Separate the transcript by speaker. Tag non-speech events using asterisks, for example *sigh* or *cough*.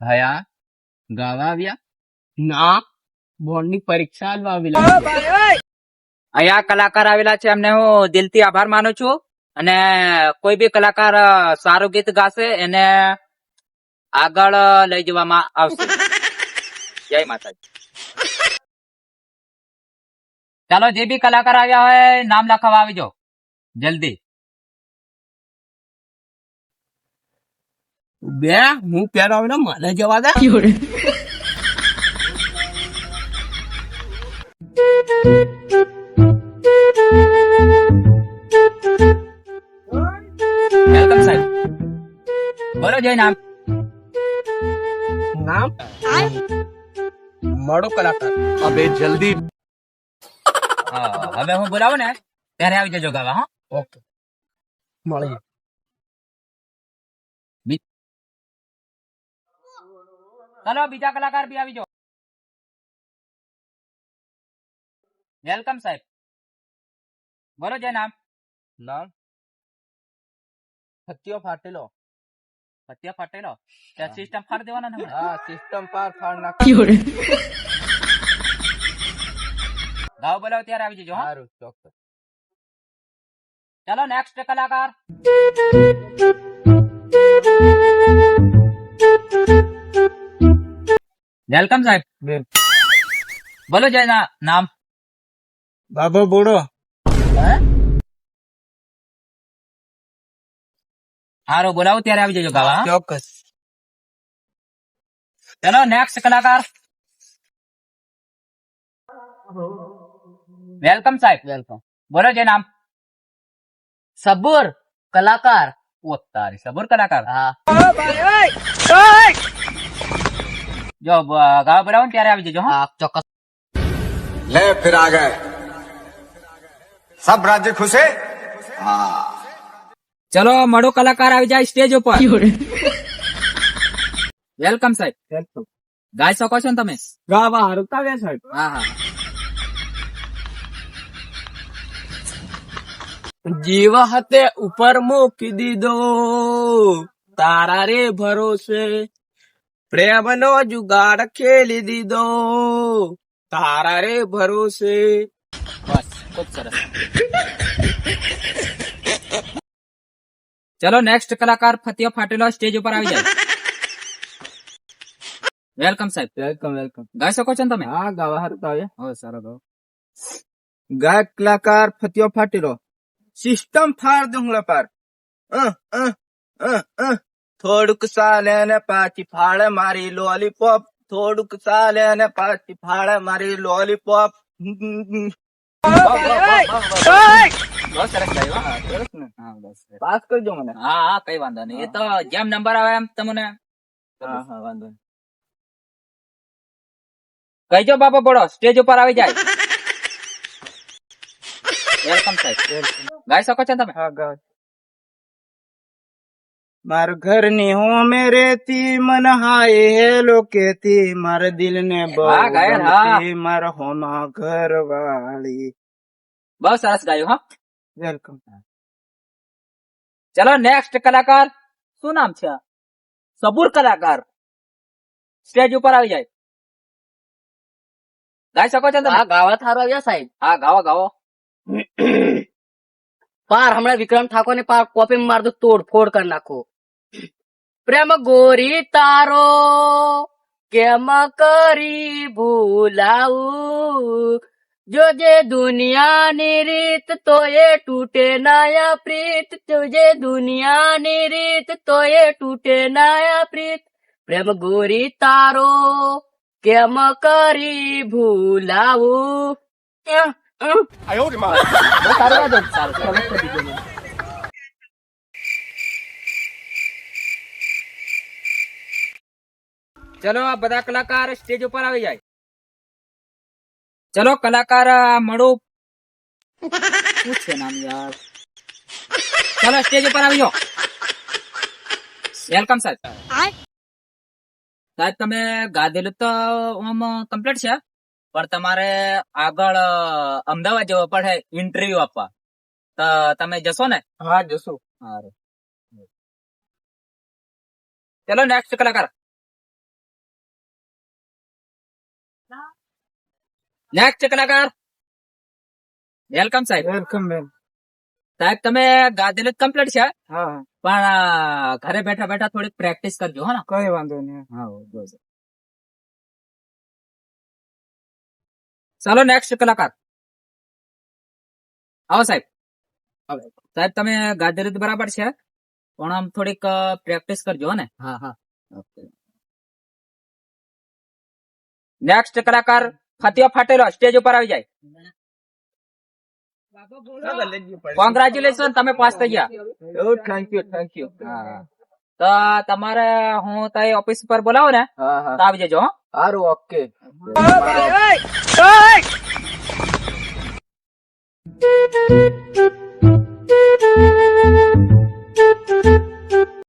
Speaker 1: ભયા ગાવા આવ્યા?
Speaker 2: ના બોર્ડની પરીક્ષા આલવા આવેલા.
Speaker 1: અહીંયા કલાકાર આવેલા છે એમને હું દિલથી આભાર માનું છું. અને કોઈ બી કલાકાર સારું ગીત ગાશે એને આગળ લઈ જવામાં આવશે. *laughs* જય માતાજી. ચાલો જે બી કલાકાર આવ્યા હોય નામ લખાવા આવજો. જલ્દી.
Speaker 2: બે હું પેલો આવેલો મને જવા દે. *laughs*
Speaker 1: સાહેબ. બોલો જય નામ.
Speaker 2: નામ? મળો કલાકાર.
Speaker 3: અબે જલ્દી.
Speaker 1: હા, હવે હું બોલાવું ને ત્યારે આવી જજો ગાવા હા.
Speaker 2: ઓકે. મળી
Speaker 1: ચલો બીજા કલાકાર બી આવી જાઓ વેલકમ સાહેબ બોલો જય નામ
Speaker 2: નામ સત્યો ફાટેલો
Speaker 1: સત્ય પટેલો ત્યાં સિસ્ટમ ફાડી દેવાના ને હમણાં?
Speaker 2: હા સિસ્ટમ પાર ફાડ નાખ
Speaker 1: ગાવ બોલાવો ત્યારે આવી જજો હા
Speaker 2: સારું ચોક્કસ
Speaker 1: ચલો નેક્સ્ટ કલાકાર વેલકમ સાહેબ. બોલો જય ના- નામ
Speaker 2: બાબો બોડો
Speaker 1: હારો બોલાવો ત્યારે આવી જજો ગાવા
Speaker 2: ચોક્કસ.
Speaker 1: ચલો નેક્સ્ટ કલાકાર. વેલકમ સાહેબ. વેલકમ. બોલો જય નામ.
Speaker 2: સબુર કલાકાર.
Speaker 1: ઓ તારી સબુર કલાકાર.
Speaker 2: હા.
Speaker 1: જો ગાવા બરાબર ને ત્યારે આવી જજો હા
Speaker 2: ચોક્કસ
Speaker 3: લે ફિર આ ગયે સબ રાજ્ય ખુશ હે
Speaker 1: ચલો મડો કલાકાર આવી જાય સ્ટેજ ઉપર વેલકમ સાહેબ
Speaker 2: વેલકમ
Speaker 1: ગાઈ શકો છો ને તમે
Speaker 2: ગાવા હરતા વે સાહેબ
Speaker 1: હા હા
Speaker 2: જીવ હતે ઉપર મૂકી દીધો તારા રે ભરોસે પ્રેમનો જુગાડ ખેલી દીધો તારા રે ભરોસે
Speaker 1: બસ ખૂબ સરસ ચલો નેક્સ્ટ કલાકાર ફતિયો ફાટેલો સ્ટેજ ઉપર આવી જાય વેલકમ સાહેબ
Speaker 2: વેલકમ વેલકમ
Speaker 1: ગાઈ શકો છો ને તમે
Speaker 2: હા ગાવા હારું તાવ્યા
Speaker 1: હો સારો ગાઓ
Speaker 2: ગાયક કલાકાર ફતિયો ફાટેલો સિસ્ટમ ફાર દુંગળા પાર અ, અ, અ, અ. થોડુંક ચાલે ને પાછી ફાળે મારી લોલીપોપ. થોડુંક ચાલે ને પાછી ફાળે મારી લોલીપોપ. પાસ કરજો મને.
Speaker 1: હા હા કઈ વાંધો નહીં. એ તો જેમ નંબર આવે એમ તમને.
Speaker 2: હા હા વાંધો નહીં.
Speaker 1: કહીજો બાપા બોલો સ્ટેજ ઉપર આવી જાય. *laughs* વેલકમ સાહેબ ગાઈ શકો છો તમે?
Speaker 2: હા ગાવ માર ઘરની હોમે રેતી મન હાય હેલો કેતી માર દિલ ને બહુ માર હોમા ઘર વાળી
Speaker 1: બહુ સરસ ગાયું હા.
Speaker 2: વેલકમ.
Speaker 1: ચલો નેક્સ્ટ કલાકાર. શું નામ છે? સબુર કલાકાર. સ્ટેજ ઉપર આવી જાય. ગાઈ શકો છો તમે?
Speaker 4: ગાવા થારો આવ્યા સાહેબ.
Speaker 1: હા ગાવો ગાવો.
Speaker 4: પાર હમણાં વિક્રમ ઠાકોર ને પાર કોપી માર દો તોડ ફોડ કરી નાખો. પ્રેમ ગોરી તારો કેમ કરી ભૂલાવું જોજે દુનિયાની રીત તો એ તૂટે નાયા પ્રીત જોજે દુનિયાની રીત તો એ તૂટે નાયા પ્રીત. પ્રેમ ગોરી તારો કેમ કરી ભૂલાવું *laughs* સારું વાંધો નહીં. સારું, સરસ કરી દીધું મેં.
Speaker 1: ચલો આ બધા કલાકાર સ્ટેજ ઉપર આવી જાય. ચલો કલાકાર મળો. શું છે નામ યાર? ચલો સ્ટેજ ઉપર આવી જાઓ. વેલકમ સાહેબ. સાહેબ તમે ગાધેલું તો આમ કમ્પ્લીટ છે પણ તમારે આગળ અમદાવાદ જવું પડે ઇન્ટરવ્યુ આપવા. તો તમે જશો ને?
Speaker 2: હા જશું.
Speaker 1: સારું ચલો નેક્સ્ટ કલાકાર. નેક્સ્ટ કલાકાર વેલકમ સાહેબ.
Speaker 2: વેલકમ બેન
Speaker 1: સાહેબ તમે ગાધેલું કમ્પ્લીટ છે?
Speaker 2: હા
Speaker 1: પણ ઘરે બેઠા બેઠા થોડીક પ્રેક્ટિસ કરજો હા
Speaker 2: કઈ વાંધો નહીં
Speaker 1: હા. ચાલો નેક્સ્ટ કલાકાર આવો સાહેબ. હવે સાહેબ તમે ગાદેલ બરાબર છે પણ આમ થોડીક પ્રેક્ટિસ કરજો હો ને. હા હા. નેક્સ્ટ કલાકાર ફતિયો ફાટેલો સ્ટેજ ઉપર આવી જાય કોંગ્રેચ્યુલેશન તમે પાસ થઈ ગયા
Speaker 2: એવું થેન્ક યુ થેન્ક યુ
Speaker 1: તો તમારે હું તઈ ઓફિસ પર બોલાવો ને
Speaker 2: હા હા
Speaker 1: તો આવી જજો હો
Speaker 2: સારું ઓકે
Speaker 4: Thank you.